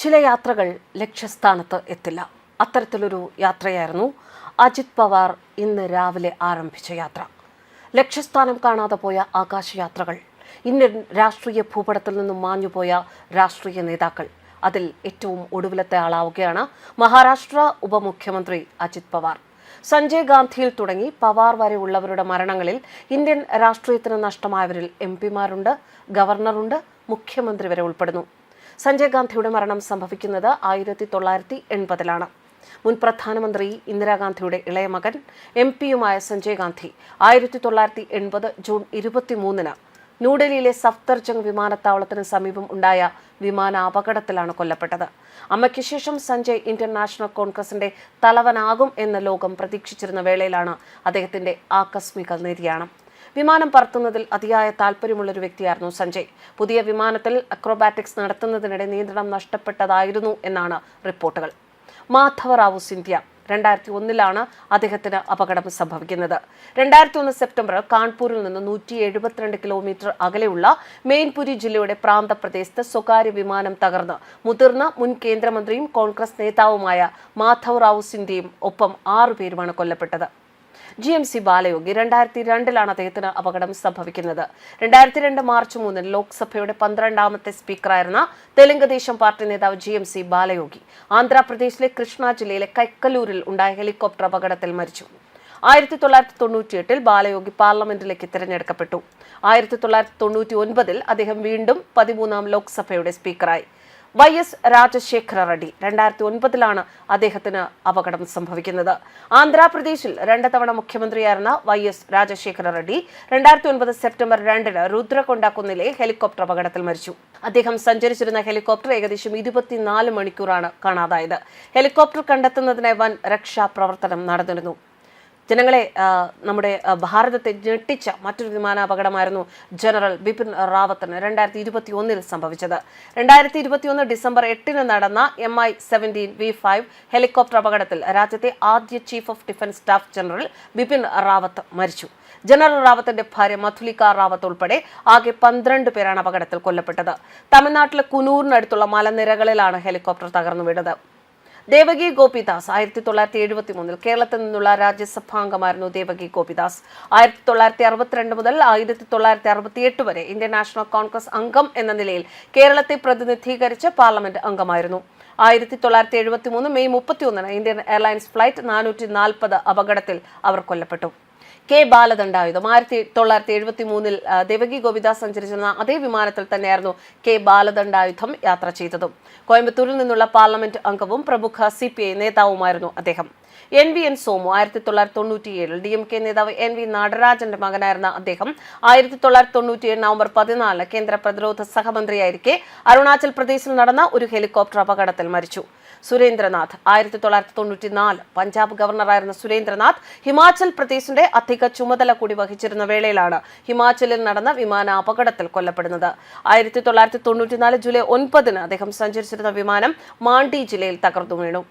ചില യാത്രകൾ ലക്ഷ്യസ്ഥാനത്ത് എത്തില്ല. അത്തരത്തിലൊരു യാത്രയായിരുന്നു അജിത് പവാർ ഇന്ന് രാവിലെ ആരംഭിച്ച യാത്ര. ലക്ഷ്യസ്ഥാനം കാണാതെ പോയ ആകാശയാത്രകൾ ഇന്ത്യൻ രാഷ്ട്രീയ ഭൂപടത്തിൽ നിന്നും മാഞ്ഞുപോയ രാഷ്ട്രീയ നേതാക്കൾ അതിൽ ഏറ്റവും ഒടുവിലത്തെ ആളാവുകയാണ് മഹാരാഷ്ട്ര ഉപമുഖ്യമന്ത്രി അജിത് പവാർ. സഞ്ജയ് ഗാന്ധിയിൽ തുടങ്ങി പവാർ വരെ ഉള്ളവരുടെ മരണങ്ങളിൽ ഇന്ത്യൻ രാഷ്ട്രീയത്തിന് നഷ്ടമായവരിൽ എം പിമാരുണ്ട് ഗവർണറുണ്ട് മുഖ്യമന്ത്രി വരെ ഉൾപ്പെടുന്നു. സഞ്ജയ് ഗാന്ധിയുടെ മരണം സംഭവിക്കുന്നത് ആയിരത്തി തൊള്ളായിരത്തി എൺപതിലാണ് മുൻ പ്രധാനമന്ത്രി ഇന്ദിരാഗാന്ധിയുടെ ഇളയ മകൻ എം പിയുമായ സഞ്ജയ് ഗാന്ധി ആയിരത്തി തൊള്ളായിരത്തി എൺപത് ജൂൺ ഇരുപത്തിമൂന്നിന് ന്യൂഡൽഹിയിലെ സഫ്തർജംഗ് വിമാനത്താവളത്തിന് സമീപം ഉണ്ടായ വിമാന അപകടത്തിലാണ് കൊല്ലപ്പെട്ടത്. അമ്മയ്ക്ക് ശേഷം സഞ്ജയ് ഇന്റർനാഷണൽ നാഷണൽ കോൺഗ്രസിന്റെ തലവനാകും എന്ന ലോകം പ്രതീക്ഷിച്ചിരുന്ന വേളയിലാണ് അദ്ദേഹത്തിന്റെ ആകസ്മിക നിര്യാണം. വിമാനം പറത്തുന്നതിൽ അതിയായ താല്പര്യമുള്ളൊരു വ്യക്തിയായിരുന്നു സഞ്ജയ്. പുതിയ വിമാനത്തിൽ അക്രോബാറ്റിക്സ് നടത്തുന്നതിനിടെ നിയന്ത്രണം നഷ്ടപ്പെട്ടതായിരുന്നു എന്നാണ് റിപ്പോർട്ടുകൾ. മാധവ റാവു സിന്ധ്യ രണ്ടായിരത്തി ഒന്നിലാണ് അദ്ദേഹത്തിന് അപകടം സംഭവിക്കുന്നത്. രണ്ടായിരത്തി ഒന്ന് സെപ്റ്റംബർ കാൺപൂരിൽ നിന്ന് നൂറ്റി എഴുപത്തിരണ്ട് കിലോമീറ്റർ അകലെയുള്ള മെയിൻപുരി ജില്ലയുടെ പ്രാന്തപ്രദേശത്ത് സ്വകാര്യ വിമാനം തകർന്ന് മുതിർന്ന മുൻ കേന്ദ്രമന്ത്രിയും കോൺഗ്രസ് നേതാവുമായ മാധവ് റാവു സിന്ധ്യയും ഒപ്പം ആറുപേരുമാണ് കൊല്ലപ്പെട്ടത്. ജി എം സി ബാലയോഗി രണ്ടായിരത്തി രണ്ടിലാണ് അദ്ദേഹത്തിന് അപകടം സംഭവിക്കുന്നത്. രണ്ടായിരത്തി രണ്ട് മാർച്ച് മൂന്നിന് ലോക്സഭയുടെ പന്ത്രണ്ടാമത്തെ സ്പീക്കറായിരുന്ന തെലുങ്ക് ദേശം പാർട്ടി നേതാവ് ജി എം സി ബാലയോഗി ആന്ധ്രാപ്രദേശിലെ കൃഷ്ണ ജില്ലയിലെ കൈക്കലൂരിൽ ഉണ്ടായ ഹെലികോപ്റ്റർ അപകടത്തിൽ മരിച്ചു. ആയിരത്തി തൊള്ളായിരത്തി തൊണ്ണൂറ്റിയെട്ടിൽ ബാലയോഗി പാർലമെന്റിലേക്ക് തിരഞ്ഞെടുക്കപ്പെട്ടു. ആയിരത്തി തൊള്ളായിരത്തി തൊണ്ണൂറ്റി ഒൻപതിൽ അദ്ദേഹം വീണ്ടും പതിമൂന്നാം ലോക്സഭയുടെ സ്പീക്കറായി. വൈ എസ് രാജശേഖര റെഡ്ഡി രണ്ടായിരത്തി ഒൻപതിലാണ് അദ്ദേഹത്തിന് അപകടം സംഭവിക്കുന്നത്. ആന്ധ്രാപ്രദേശിൽ രണ്ട് തവണ മുഖ്യമന്ത്രിയായിരുന്ന വൈ എസ് രാജശേഖര റെഡ്ഡി രണ്ടായിരത്തി ഒൻപത് സെപ്റ്റംബർ രണ്ടിന് രുദ്രകൊണ്ട കുന്നിലെ ഹെലികോപ്റ്റർ അപകടത്തിൽ മരിച്ചു. അദ്ദേഹം സഞ്ചരിച്ചിരുന്ന ഹെലികോപ്റ്റർ ഏകദേശം ഇരുപത്തിനാല് മണിക്കൂറാണ് കാണാതായത്. ഹെലികോപ്റ്റർ കണ്ടെത്തുന്നതിനായി വൻ രക്ഷാപ്രവർത്തനം നടന്നിരുന്നു. ജനങ്ങളെ നമ്മുടെ ഭാരതത്തെ ഞെട്ടിച്ച മറ്റൊരു വിമാനാപകടമായിരുന്നു ജനറൽ ബിപിൻ റാവത്തിന് രണ്ടായിരത്തി ഇരുപത്തി ഒന്നിൽ സംഭവിച്ചത്. രണ്ടായിരത്തി ഇരുപത്തിയൊന്ന് ഡിസംബർ എട്ടിന് നടന്ന M I seventeen V five helicopter അപകടത്തിൽ രാജ്യത്തെ ആദ്യ chief of defence staff general Bipin Rawat മരിച്ചു. ജനറൽ റാവത്തിന്റെ ഭാര്യ മധുലിക റാവത്ത് ഉൾപ്പെടെ ആകെ പന്ത്രണ്ട് പേരാണ് അപകടത്തിൽ കൊല്ലപ്പെട്ടത്. തമിഴ്നാട്ടിലെ കുനൂറിനടുത്തുള്ള മലനിരകളിലാണ് ഹെലികോപ്റ്റർ തകർന്നു വീണത് ദേവകി ഗോപിദാസ് ആയിരത്തി തൊള്ളായിരത്തി എഴുപത്തി മൂന്നിൽ കേരളത്തിൽ നിന്നുള്ള രാജ്യസഭാംഗമായിരുന്നു ദേവകി ഗോപിദാസ്. ആയിരത്തി തൊള്ളായിരത്തി അറുപത്തിരണ്ട് മുതൽ ആയിരത്തി തൊള്ളായിരത്തി അറുപത്തി എട്ട് വരെ ഇന്ത്യൻ നാഷണൽ കോൺഗ്രസ് അംഗം എന്ന നിലയിൽ കേരളത്തെ പ്രതിനിധീകരിച്ച് പാർലമെന്റ് അംഗമായിരുന്നു. ആയിരത്തി തൊള്ളായിരത്തി എഴുപത്തി മൂന്ന് മെയ് മുപ്പത്തിയൊന്നിന് ഇന്ത്യൻ എയർലൈൻസ് ഫ്ലൈറ്റ് നാനൂറ്റി നാൽപ്പത് അപകടത്തിൽ അവർ കൊല്ലപ്പെട്ടു. കെ ബാലദണ്ഡായുധം. ആയിരത്തി തൊള്ളായിരത്തി എഴുപത്തി മൂന്നിൽ ദേവകി ഗോപിദാസ് സഞ്ചരിച്ചിരുന്ന അതേ വിമാനത്തിൽ തന്നെയായിരുന്നു കെ ബാലദണ്ഡായുധം യാത്ര ചെയ്തതും. കോയമ്പത്തൂരിൽ നിന്നുള്ള പാർലമെന്റ് അംഗവും പ്രമുഖ സി പി ഐ നേതാവുമായിരുന്നു അദ്ദേഹം. എൻ വി എൻ സോമു ആയിരത്തി തൊള്ളായിരത്തി തൊണ്ണൂറ്റിയേഴിൽ ഡി എം കെ നേതാവ് എൻ വി നടരാജന്റെ മകനായിരുന്ന അദ്ദേഹം ആയിരത്തി തൊള്ളായിരത്തി തൊണ്ണൂറ്റിയേഴ് നവംബർ പതിനാലിന് കേന്ദ്ര പ്രതിരോധ സഹമന്ത്രിയായിരിക്കെ അരുണാചൽ പ്രദേശിൽ നടന്ന ഒരു ഹെലികോപ്റ്റർ അപകടത്തിൽ മരിച്ചു. സുരേന്ദ്രനാഥ്. ആയിരത്തി തൊള്ളായിരത്തി തൊണ്ണൂറ്റി നാല് പഞ്ചാബ് ഗവർണറായിരുന്ന സുരേന്ദ്രനാഥ് ഹിമാചൽ പ്രദേശിന്റെ അധിക ചുമതല കൂടി വഹിച്ചിരുന്ന വേളയിലാണ് ഹിമാചലിൽ നടന്ന വിമാന അപകടത്തിൽ കൊല്ലപ്പെടുന്നത്. ആയിരത്തി തൊള്ളായിരത്തി തൊണ്ണൂറ്റിനാല് ജൂലൈ ഒൻപതിന് അദ്ദേഹം സഞ്ചരിച്ചിരുന്ന വിമാനം മാണ്ഡി ജില്ലയിൽ തകർന്നു വീണു.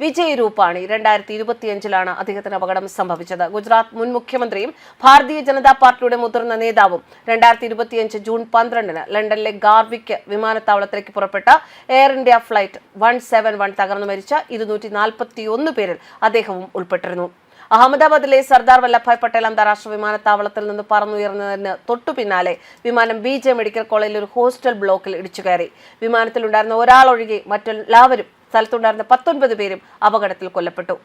വിജയ് രൂപാണി രണ്ടായിരത്തി ഇരുപത്തിയഞ്ചിലാണ് അദ്ദേഹത്തിന് അപകടം സംഭവിച്ചത്. ഗുജറാത്ത് മുൻ മുഖ്യമന്ത്രിയും ഭാരതീയ ജനതാ പാർട്ടിയുടെ മുതിർന്ന നേതാവും രണ്ടായിരത്തി ഇരുപത്തിയഞ്ച് ജൂൺ പന്ത്രണ്ടിന് ലണ്ടനിലെ ഗാർവിക്ക് വിമാനത്താവളത്തിലേക്ക് പുറപ്പെട്ട Air India flight one seven one തകർന്നു മരിച്ച ഇരുന്നൂറ്റി നാൽപ്പത്തി ഒന്ന് പേരിൽ അദ്ദേഹവും ഉൾപ്പെട്ടിരുന്നു. അഹമ്മദാബാദിലെ സർദാർ വല്ലഭായ് പട്ടേൽ അന്താരാഷ്ട്ര വിമാനത്താവളത്തിൽ നിന്ന് പറന്നുയർന്നതിന് തൊട്ടു പിന്നാലെ വിമാനം ബി ജെ മെഡിക്കൽ കോളേജിൽ ഒരു ഹോസ്റ്റൽ ബ്ലോക്കിൽ ഇടിച്ചു കയറി. വിമാനത്തിലുണ്ടായിരുന്ന ഒരാളൊഴികെ മറ്റെല്ലാവരും സ്ഥലത്തുണ്ടായിരുന്ന പത്തൊൻപത് പേരും അപകടത്തിൽ കൊല്ലപ്പെട്ടു.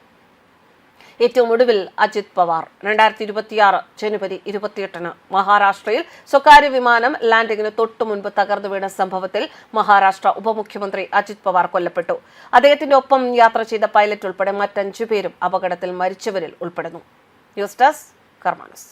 ഏറ്റവും ഒടുവിൽ അജിത് പവാർ രണ്ടായിരത്തി ഇരുപത്തിയാറ് ജനുവരി ഇരുപത്തിയെട്ടിന് മഹാരാഷ്ട്രയിൽ സ്വകാര്യ വിമാനം ലാൻഡിങ്ങിന് തൊട്ടു മുൻപ് തകർന്നു വീണ സംഭവത്തിൽ മഹാരാഷ്ട്ര ഉപമുഖ്യമന്ത്രി അജിത് പവാർ കൊല്ലപ്പെട്ടു. അദ്ദേഹത്തിന്റെ ഒപ്പം യാത്ര ചെയ്ത പൈലറ്റ് ഉൾപ്പെടെ മറ്റഞ്ചു പേരും അപകടത്തിൽ മരിച്ചവരിൽ ഉൾപ്പെടുന്നു. News desk കർമാനസ്.